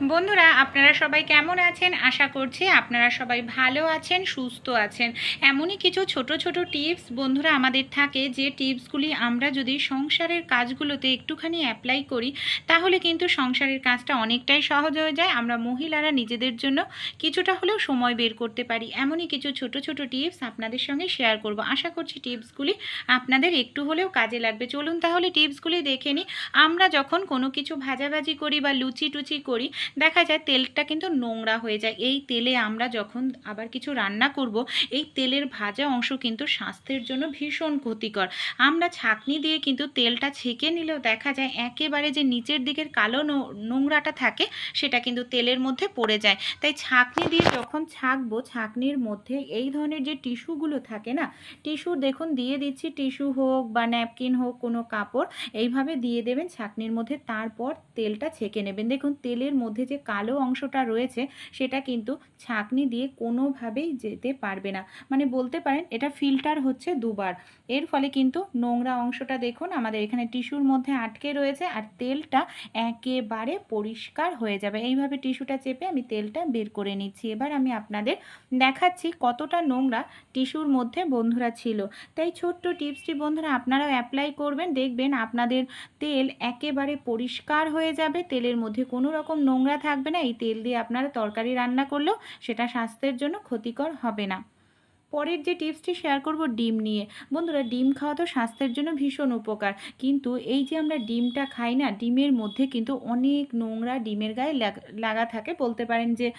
বন্ধুরা, আপনারা সবাই কেমন আছেন? আশা করছি আপনারা সবাই ভালো আছেন, সুস্থ আছেন। এমনই কিছু ছোট ছোট টিপস বন্ধুরা আমাদের থাকে, যে টিপসগুলি আমরা যদি সংসারের কাজগুলোতে একটুখানি অ্যাপ্লাই করি, তাহলে কিন্তু সংসারের কাজটা অনেকটাই সহজ হয়ে যায়। আমরা মহিলারা নিজেদের জন্য কিছুটা হলেও সময় বের করতে পারি। এমনই কিছু ছোট ছোট টিপস আপনাদের সঙ্গে শেয়ার করব। আশা করছি টিপসগুলি আপনাদের একটু হলেও কাজে লাগবে। চলুন তাহলে টিপসগুলি দেখে নিই। আমরা যখন কোনো কিছু ভাজাভাজি করি বা লুচি টুচি করি দেখা যায় তেলটা কিন্তু নোংরা হয়ে যায়। এই তেলে আমরা যখন আবার কিছু রান্না করব, এই তেলের ভাজা অংশ কিন্তু স্বাস্থ্যের জন্য ভীষণ ক্ষতিকর। আমরা ছাঁকনি দিয়ে কিন্তু তেলটা ছেঁকে নিলেও দেখা যায় একেবারে যে নিচের দিকের কালো নোংরাটা থাকে, সেটা কিন্তু তেলের মধ্যে পড়ে যায়। তাই ছাঁকনি দিয়ে যখন ছাঁকবো, ছাঁকনির মধ্যে এই ধরনের যে টিস্যুগুলো থাকে না, টিস্যু দেখুন দিয়ে দিচ্ছি, টিস্যু হোক বা ন্যাপকিন হোক, কোনো কাপড়, এইভাবে দিয়ে দেবেন ছাঁকনির মধ্যে, তারপর তেলটা ছেঁকে নেবেন। দেখুন তেলের মধ্যে যে কালো অংশটা রয়েছে, সেটা কিন্তু ছাঁকনি দিয়ে কোনোভাবেই যেতে পারবে না। মানে বলতে পারেন, এটা ফিল্টার হচ্ছে দুবার। এর ফলে কিন্তু নোংরা অংশটা দেখুন, আমাদের এখানে টিস্যুর মধ্যে আটকে রয়েছে আর তেলটা একেবারে পরিষ্কার হয়ে যাবে। এইভাবে টিস্যুটা চেপে আমি তেলটা বের করে নিচ্ছি। এবার আমি আপনাদের দেখাচ্ছি কতটা নোংরা টিস্যুর মধ্যে বন্ধুরা ছিল। তাই ছোট্ট টিপসটি বন্ধুরা আপনারাও অ্যাপ্লাই করবেন, দেখবেন আপনাদের তেল একেবারে পরিষ্কার হয়ে যাবে, তেলের মধ্যে কোনো রকম নোংরা থাকবে না, এই তেল দিয়ে আপনারা তরকারি রান্না করলেও সেটা স্বাস্থ্যের জন্য ক্ষতিকর হবে না। পরের যে টিপসটি শেয়ার করব ডিম নিয়ে। বন্ধুরা, ডিম খাওয়া তো স্বাস্থ্যের জন্য ভীষণ উপকার। কিন্তু এই যে আমরা ডিমটা খাই না, ডিমের মধ্যে কিন্তু অনেক নোংরা ডিমের গায়ে লাগ- থাকে। বলতে পারেন যে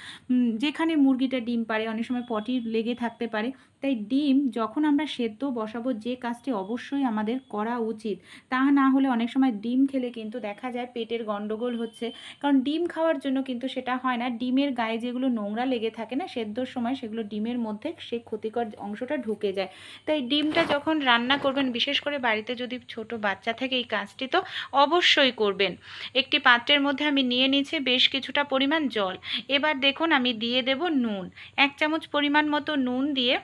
যেখানে মুরগিটা ডিম পারে অনেক সময় পটি লেগে থাকতে পারে। তাই ডিম যখন আমরা সেদ্ধ বসাবো, যে কাজটি অবশ্যই আমাদের করা উচিত। তা না হলে অনেক সময় ডিম খেলে কিন্তু দেখা যায় পেটের গন্ডগোল হচ্ছে। কারণ ডিম খাওয়ার জন্য কিন্তু সেটা হয় না। ডিমের গায়ে যেগুলো নোংরা লেগে থাকে না, সেদ্ধর সময় সেগুলো ডিমের মধ্যে সে ক্ষতিকর অংশটা ঢুকে যায়। তাই ডিমটা যখন রান্না করবেন, বিশেষ করে বাড়িতে যদি ছোট বাচ্চা থাকে এই কাজটি তো অবশ্যই করবেন। একটি পাত্রের মধ্যে আমি নিয়ে নিয়েছি বেশ কিছুটা পরিমাণ জল। এবার দেখুন আমি দিয়ে দেব নুন। এক চামচ পরিমাণ মতো নুন দিয়ে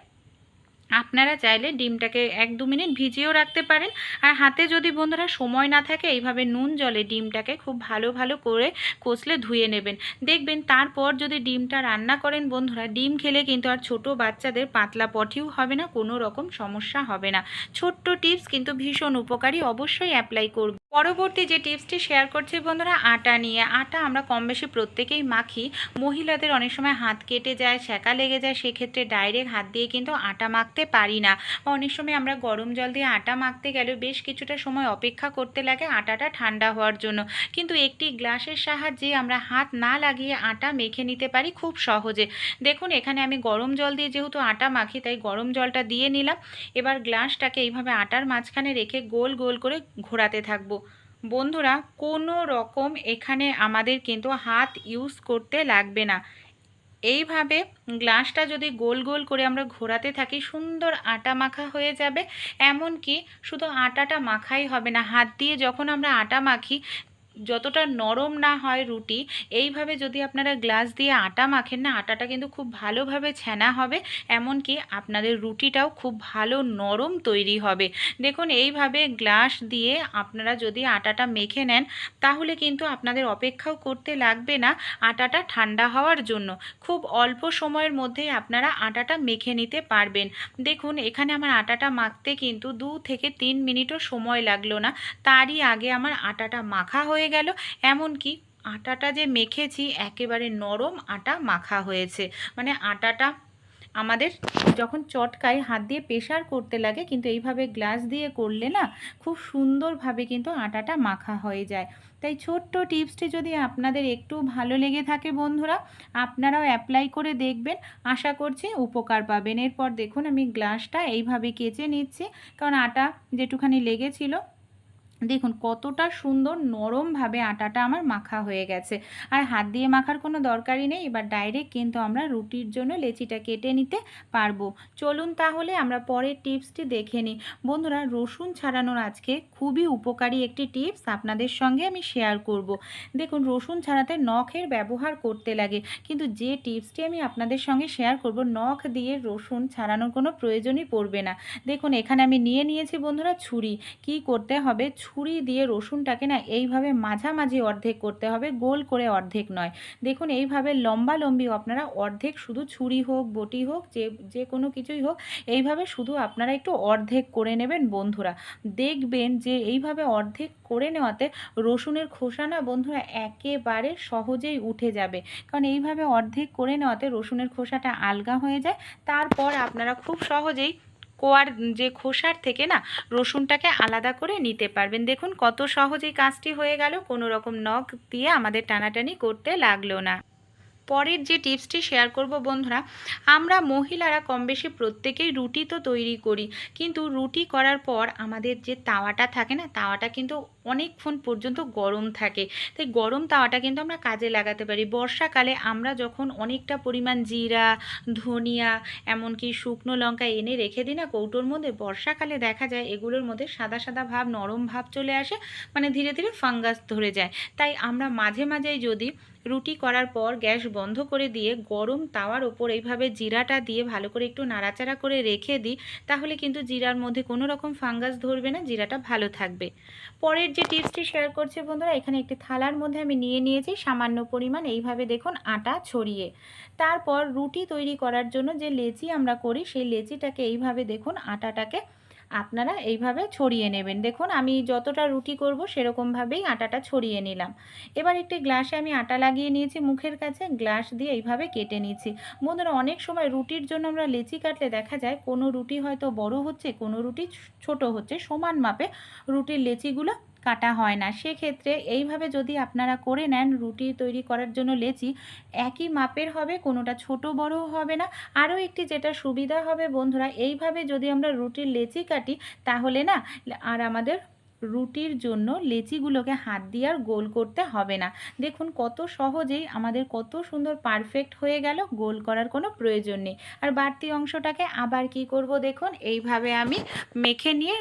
আপনারা চাইলে ডিমটাকে এক দু মিনিট ভিজিয়েও রাখতে পারেন। আর হাতে যদি বন্ধুরা সময় না থাকে, এইভাবে নুন জলে ডিমটাকে খুব ভালো ভালো করে কষলে ধুয়ে নেবেন। দেখবেন তারপর যদি ডিমটা রান্না করেন বন্ধুরা, ডিম খেলে কিন্তু আর ছোট বাচ্চাদের পাতলা পটিও হবে না, কোনো রকম সমস্যা হবে না। ছোট্ট টিপস কিন্তু ভীষণ উপকারী, অবশ্যই অ্যাপ্লাই করব পরবর্তী যে টিপসটি শেয়ার করছি বন্ধুরা, আটা নিয়ে। আটা আমরা কম বেশি প্রত্যেকেই মাখি। মহিলাদের অনেক সময় হাত কেটে যায় সেকা লেগে যায়, সেক্ষেত্রে ডাইরেক্ট হাত দিয়ে কিন্তু আটা মাখতে পারি না। বা অনেক সময় আমরা গরম জল দিয়ে আটা মাখতে গেলেও বেশ কিছুটা সময় অপেক্ষা করতে লাগে আটাটা ঠান্ডা হওয়ার জন্য। কিন্তু একটি গ্লাসের সাহায্যে আমরা হাত না লাগিয়ে আটা মেখে নিতে পারি খুব সহজে। দেখুন, এখানে আমি গরম জল দিয়ে যেহেতু আটা মাখি, তাই গরম জলটা দিয়ে নিলাম। এবার গ্লাসটাকে এইভাবে আটার মাঝখানে রেখে গোল গোল করে ঘোরাতে থাকব। বন্ধুরা, কোনো রকম এখানে আমাদের কিন্তু হাত ইউজ করতে লাগবে না। এইভাবে গ্লাসটা যদি গোল গোল করে আমরা ঘোরাতে থাকি, সুন্দর আটা মাখা হয়ে যাবে। এমন কি শুধু আটাটা মাখাই হবে না, হাত দিয়ে যখন আমরা আটা মাখি যতটা নরম না হয় রুটি, এইভাবে যদি আপনারা গ্লাস দিয়ে আটা মাখেন না, আটাটা কিন্তু খুব ভালোভাবে ছেনা হবে, এমনকি আপনাদের রুটিটাও খুব ভালো নরম তৈরি হবে। দেখুন, এইভাবে গ্লাস দিয়ে আপনারা যদি আটাটা মেখে নেন, তাহলে কিন্তু আপনাদের অপেক্ষাও করতে লাগবে না আটাটা ঠান্ডা হওয়ার জন্য। খুব অল্প সময়ের মধ্যেই আপনারা আটাটা মেখে নিতে পারবেন। দেখুন, এখানে আমার আটাটা মাখতে কিন্তু দু থেকে তিন মিনিটও সময় লাগল না। তারই আগে আমার আটাটা মাখা হয়ে গেল। এমনকি আটাটা যে মেখেছি একেবারে নরম আটা মাখা হয়েছে। মানে আটাটা আমাদের যখন চটকায় হাত দিয়ে প্রেশার করতে লাগে, কিন্তু এইভাবে গ্লাস দিয়ে করলে না খুব সুন্দরভাবে কিন্তু আটাটা মাখা হয়ে যায়। তাই ছোট্ট টিপসটি যদি আপনাদের একটু ভালো লেগে থাকে বন্ধুরা, আপনারাও অ্যাপ্লাই করে দেখবেন। আশা করছি উপকার পাবেন। এরপর দেখুন আমি গ্লাসটা এইভাবে কেচে নিচ্ছি। কারণ আটা যেটুখানি লেগেছিল দেখুন, কতটা সুন্দর নরমভাবে আটাটা আমার মাখা হয়ে গেছে। আর হাত দিয়ে মাখার কোনো দরকারই নেই, এবার ডাইরেক্ট কিন্তু আমরা রুটির জন্য লেচিটা কেটে নিতে পারব। চলুন তাহলে আমরা পরের টিপসটি দেখে নিই। বন্ধুরা, রসুন ছাড়ানোর আজকে খুবই উপকারী একটি টিপস আপনাদের সঙ্গে আমি শেয়ার করব। দেখুন, রসুন ছাড়াতে নখের ব্যবহার করতে লাগে, কিন্তু যে টিপসটি আমি আপনাদের সঙ্গে শেয়ার করব, নখ দিয়ে রসুন ছাড়ানোর কোনো প্রয়োজনই পড়বে না। দেখুন, এখানে আমি নিয়ে নিয়েছি বন্ধুরা ছুরি। কি করতে হবে? ছুরি ছুরি দিয়ে রসুনটাকে না এইভাবে মাঝামাঝি অর্ধেক করতে হবে, গোল করে অর্ধেক নয়। দেখুন এইভাবে লম্বা লম্বি আপনারা অর্ধেক শুধু ছুরি হোক, বটি হোক, যে যে কোনো কিছুই হোক, এইভাবে শুধু আপনারা একটু অর্ধেক করে নেবেন বন্ধুরা। দেখবেন যে এইভাবে অর্ধেক করে নেওয়াতে রসুনের খোসা না বন্ধুরা একেবারে সহজেই উঠে যাবে। কারণ এইভাবে অর্ধেক করে নেওয়াতে রসুনের খোসাটা আলগা হয়ে যায়, তারপর আপনারা খুব সহজেই কোয়ার যে খোসার থেকে না রসুনটাকে আলাদা করে নিতে পারবেন। দেখুন কত সহজেই কাজটি হয়ে গেল, কোনো রকম নখ দিয়ে আমাদের টানাটানি করতে লাগল না। পরের যে টিপসটি শেয়ার করব বন্ধুরা, আমরা মহিলারা কম বেশি প্রত্যেকেই রুটি তো তৈরি করি, কিন্তু রুটি করার পর আমাদের যে তাওয়াটা থাকে না, তাওয়াটা কিন্তু অনেকক্ষণ পর্যন্ত গরম থাকে। তাই গরম তাওয়াটা কিন্তু আমরা কাজে লাগাতে পারি। বর্ষাকালে আমরা যখন অনেকটা পরিমাণ জিরা, ধনিয়া, এমনকি শুকনো লঙ্কা এনে রেখে দিই না কৌটোর মধ্যে, বর্ষাকালে দেখা যায় এগুলোর মধ্যে সাদা সাদা ভাব, নরম ভাব চলে আসে মানে ধীরে ধীরে ফাঙ্গাস ধরে যায়। তাই আমরা মাঝে মাঝেই যদি রুটি করার পর গ্যাস বন্ধ করে দিয়ে গরম তাওয়ার ওপর এইভাবে জিরাটা দিয়ে ভালো করে একটু নাড়াচাড়া করে রেখে দিই, তাহলে কিন্তু জিরার মধ্যে কোনো রকম ফাঙ্গাস ধরবে না, জিরাটা ভালো থাকবে। পরের যে টিপসটি শেয়ার করছে বন্ধুরা, এখানে একটি থালার মধ্যে আমি নিয়ে নিয়েছি সামান্য পরিমাণ। এইভাবে দেখুন, আটা ছড়িয়ে। তারপর রুটি তৈরি করার জন্য যে লেচি আমরা করি, সেই লেচিটাকে এইভাবে দেখুন, আটাটাকে আপনারা এইভাবে ছড়িয়ে নেবেন। দেখুন, আমি যতটা রুটি করব, সেরকমভাবেই আটাটা ছড়িয়ে নিলাম। এবার একটি গ্লাসে আমি আটা লাগিয়ে নিয়েছি মুখের কাছে, গ্লাস দিয়ে এইভাবে কেটে নিচ্ছি। বন্ধুরা, অনেক সময় রুটির জন্য আমরা লেচি কাটলে দেখা যায়, কোনো রুটি হয়তো বড় হচ্ছে, কোনো রুটি ছোট হচ্ছে, সমান মাপে রুটির লেচিগুলো কাটা হয় না। সেক্ষেত্রে এইভাবে যদি আপনারা করে নেন রুটি তৈরি করার জন্য লেচি, একই মাপের হবে, কোনোটা ছোট বড় হবে না। আরও একটি যেটা সুবিধা হবে বন্ধুরা, এইভাবে যদি আমরা রুটির লেচি কাটি, তাহলে না, আর আমাদের রুটির জন্য লেচিগুলোকে হাত দিয়ে আর গোল করতে হবে না। দেখুন কত সহজেই আমাদের কত সুন্দর পারফেক্ট হয়ে গেল, গোল করার কোনো প্রয়োজন নেই। আর বাড়তি অংশটাকে আবার কি করব দেখুন, এইভাবে আমি মেখে নিয়ে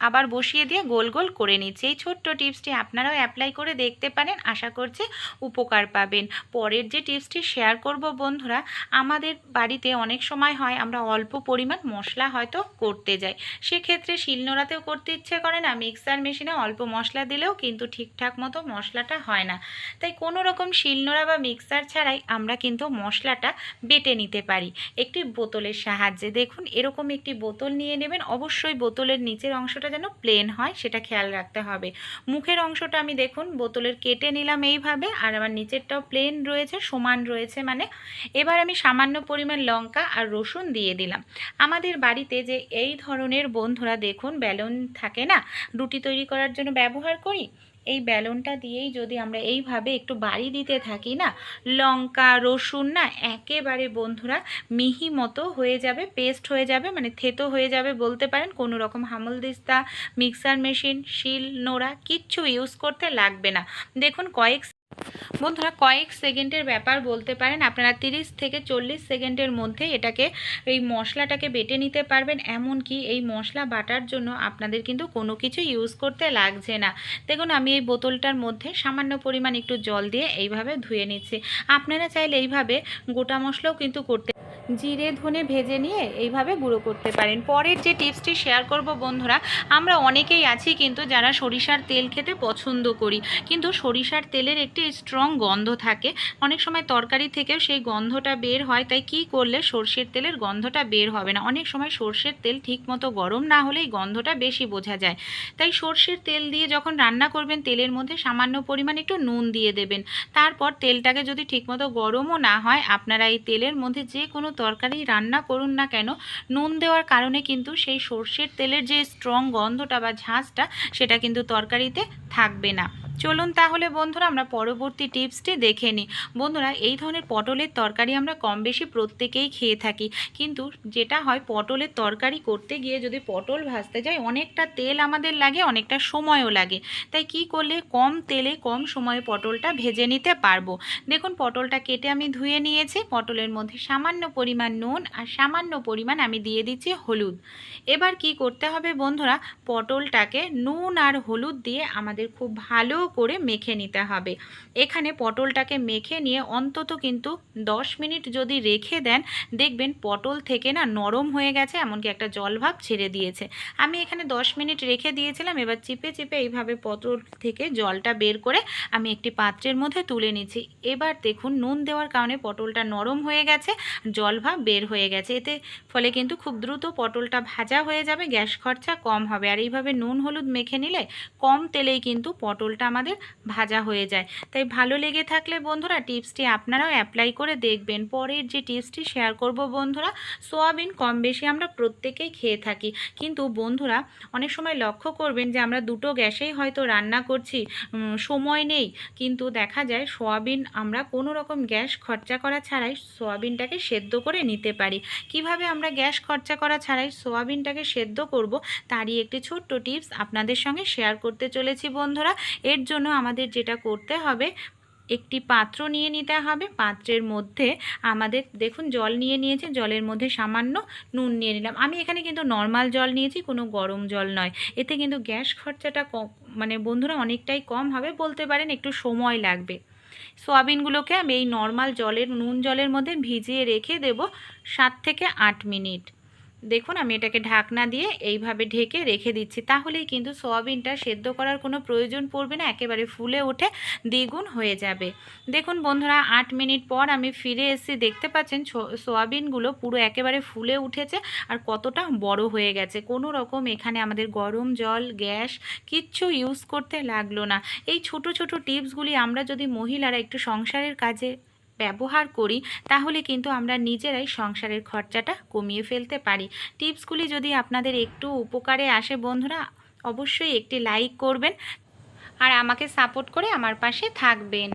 আবার বসিয়ে দিয়ে গোল গোল করে নিচ্ছি। এই ছোট্ট টিপসটি আপনারাও অ্যাপ্লাই করে দেখতে পারেন। আশা করছি উপকার পাবেন। পরের যে টিপসটি শেয়ার করব বন্ধুরা, আমাদের বাড়িতে অনেক সময় হয় আমরা অল্প পরিমাণ মশলা হয়তো করতে যাই। সেক্ষেত্রে শিলনোড়াতেও করতে ইচ্ছে করে না মিক্সার মেশিনে অল্প মশলা দিলেও কিন্তু ঠিকঠাক মতো মশলাটা হয় না। তাই কোনো রকম শিলনোড়া বা মিক্সার ছাড়াই আমরা কিন্তু মশলাটা বেটে নিতে পারি। একটি বোতলের সাহায্যে দেখুন, এরকম একটি বোতল নিয়ে নেবেন। অবশ্যই বোতলের নিচের অংশটা যেন প্লেন হয়, সেটা খেয়াল রাখতে হবে। মুখের অংশটা আমি দেখুন, বোতলের কেটে নিলাম এইভাবে, আর আমার নিচেরটাও প্লেন রয়েছে, সমান রয়েছে মানে। এবার আমি সামান্য পরিমাণ লঙ্কা আর রসুন দিয়ে দিলাম। আমাদের বাড়িতে যে এই ধরনের বন্ধুরা দেখুন, ব্যালন থাকে না, রুটি তৈরি করার জন্য ব্যবহার করি এই ব্যালনটা দিয়েই যদি আমরা এইভাবে একটু বাড়ি দিতে থাকি না, লঙ্কা, রসুন না একেবারে বন্ধুরা মিহি মতো হয়ে যাবে পেস্ট হয়ে যাবে মানে থেতো হয়ে যাবে বলতে পারেন। কোনো রকম হামলদিস্তা মিক্সার মেশিন শিল, নোড়া কিচ্ছু ইউজ করতে লাগবে না। দেখুন কয়েক বন্ধুরা কয়েক সেকেন্ডের ব্যাপার বলতে পারেন, আপনারা তিরিশ থেকে চল্লিশ সেকেন্ডের মধ্যে এটাকে, এই মশলাটাকে বেটে নিতে পারবেন। এমনকি এই মশলা বাটার জন্য আপনাদের কিন্তু কোনো কিছু ইউজ করতে লাগছে না। দেখুন, আমি এই বোতলটার মধ্যে সামান্য পরিমাণ একটু জল দিয়ে এইভাবে ধুয়ে নিচ্ছি। আপনারা চাইলে এইভাবে গোটা মশলাও কিন্তু করতে জিরে, ধনে ভেজে নিয়ে এইভাবে গুঁড়ো করতে পারেন। পরের যে টিপসটি শেয়ার করব বন্ধুরা, আমরা অনেকেই আছি কিন্তু যারা সরিষার তেল খেতে পছন্দ করি। কিন্তু সরিষার তেলের একটি স্ট্রং গন্ধ থাকে। অনেক সময় তরকারি থেকেও সেই গন্ধটা বের হয়, তাই কি করলে সর্ষের তেলের গন্ধটা বের হবে না? অনেক সময় সর্ষের তেল ঠিকমতো গরম না হলেই গন্ধটা বেশি বোঝা যায়। তাই সর্ষের তেল দিয়ে যখন রান্না করবেন, তেলের মধ্যে সামান্য পরিমাণ একটু নুন দিয়ে দেবেন। তারপর তেলটাকে যদি ঠিকমতো গরমও না হয়, আপনারা এই তেলের মধ্যে যে কোনো তরকারি রান্না করুন না কেন, নুন দেওয়ার কারণে কিন্তু সেই সর্ষের তেলের যে স্ট্রং গন্ধটা বা ঝাঁঝটা সেটা কিন্তু তরকারিতে থাকবে না। চলুন তাহলে বন্ধুরা আমরা পরবর্তী টিপসটি দেখে নিই। বন্ধুরা, এই ধরনের পটলের তরকারি আমরা কম বেশি প্রত্যেকেই খেয়ে থাকি। কিন্তু যেটা হয়, পটলের তরকারি করতে গিয়ে যদি পটল ভাজতে যাই, অনেকটা তেল আমাদের লাগে, অনেকটা সময়ও লাগে। তাই কি করলে কম তেলে, কম সময়ে পটলটা ভেজে নিতে পারব? দেখুন, পটলটা কেটে আমি ধুয়ে নিয়েছি। পটলের মধ্যে সামান্য পরিমাণ নুন আর সামান্য পরিমাণ আমি দিয়ে দিচ্ছি হলুদ। এবার কি করতে হবে বন্ধুরা, পটলটাকে নুন আর হলুদ দিয়ে আমাদের খুব ভালো করে মেখে নিতে হবে। এখানে পটলটাকে মেখে নিয়ে অন্তত কিন্তু দশ মিনিট যদি রেখে দেন, দেখবেন পটল থেকে না নরম হয়ে গেছে, এমনকি একটা জলভাব ছেড়ে দিয়েছে। আমি এখানে দশ মিনিট রেখে দিয়েছিলাম, এবার চিপে চিপে এইভাবে পটল থেকে জলটা বের করে আমি একটি পাত্রের মধ্যে তুলে নিচ্ছি। এবার দেখুন, নুন দেওয়ার কারণে পটলটা নরম হয়ে গেছে, জলভাব বের হয়ে গেছে। এতে ফলে কিন্তু খুব দ্রুত পটলটা ভাজা হয়ে যাবে, গ্যাস খরচা কম হবে। আর এইভাবে নুন হলুদ মেখে নিলে কম তেলেই কিন্তু পটলটা আমাদের ভাজা হয়ে যায়। তাই ভালো লেগে থাকলে বন্ধুরা টিপসটি আপনারাও অ্যাপ্লাই করে দেখবেন। পরের যে টিপসটি শেয়ার করব বন্ধুরা, সোয়াবিন কম বেশি আমরা প্রত্যেকেই খেয়ে থাকি। কিন্তু বন্ধুরা, অনেক সময় লক্ষ্য করবেন যে আমরা দুটো গ্যাসেই হয়তো রান্না করছি সময় নেই। কিন্তু দেখা যায় সোয়াবিন আমরা কোনো রকম গ্যাস খরচা করা ছাড়াই সোয়াবিনটাকে সেদ্ধ করে নিতে পারি। কীভাবে আমরা গ্যাস খরচা করা ছাড়াই সোয়াবিনটাকে সেদ্ধ করব, তারই একটি ছোট্ট টিপস আপনাদের সঙ্গে শেয়ার করতে চলেছি বন্ধুরা। এর জন্য আমাদের যেটা করতে হবে, একটি পাত্র নিয়ে নিতে হবে। পাত্রের মধ্যে আমাদের, দেখুন, জল নিয়ে নিয়েছে, জলের মধ্যে সামান্য নুন নিয়ে নিলাম। আমি এখানে কিন্তু নর্মাল জল নিয়েছি, কোনো গরম জল নয়। এতে কিন্তু গ্যাস খরচাটা কম মানে বন্ধুরা অনেকটাই কম হবে বলতে পারেন, একটু সময় লাগবে। সোয়াবিনগুলোকে আমি এই নর্মাল জলের, নুন জলের মধ্যে ভিজিয়ে রেখে দেব সাত থেকে আট মিনিট। দেখুন, আমি এটাকে ঢাকনা দিয়ে এইভাবে ঢেকে রেখে দিচ্ছি। তাহলেই কিন্তু সোয়াবিনটা সেদ্ধ করার কোনো প্রয়োজন পড়বে না, একেবারে ফুলে ওঠে, দ্বিগুণ হয়ে যাবে। দেখুন বন্ধুরা, আট মিনিট পর আমি ফিরে এসে দেখতে পাচ্ছেন সোয়াবিনগুলো পুরো একেবারে ফুলে উঠেছে আর কতটা বড় হয়ে গেছে। কোনো রকম এখানে আমাদের গরম জল, গ্যাস কিচ্ছু ইউজ করতে লাগল না। এই ছোট ছোট টিপসগুলি আমরা যদি মহিলারা একটু সংসারের কাজে ব্যবহার করি, তাহলে কিন্তু আমরা নিজেরাই সংসারের খরচাটা কমিয়ে ফেলতে পারি। টিপসগুলি যদি আপনাদের একটু উপকারে আসে বন্ধুরা, অবশ্যই একটি লাইক করবেন আর আমাকে সাপোর্ট করে আমার পাশে থাকবেন।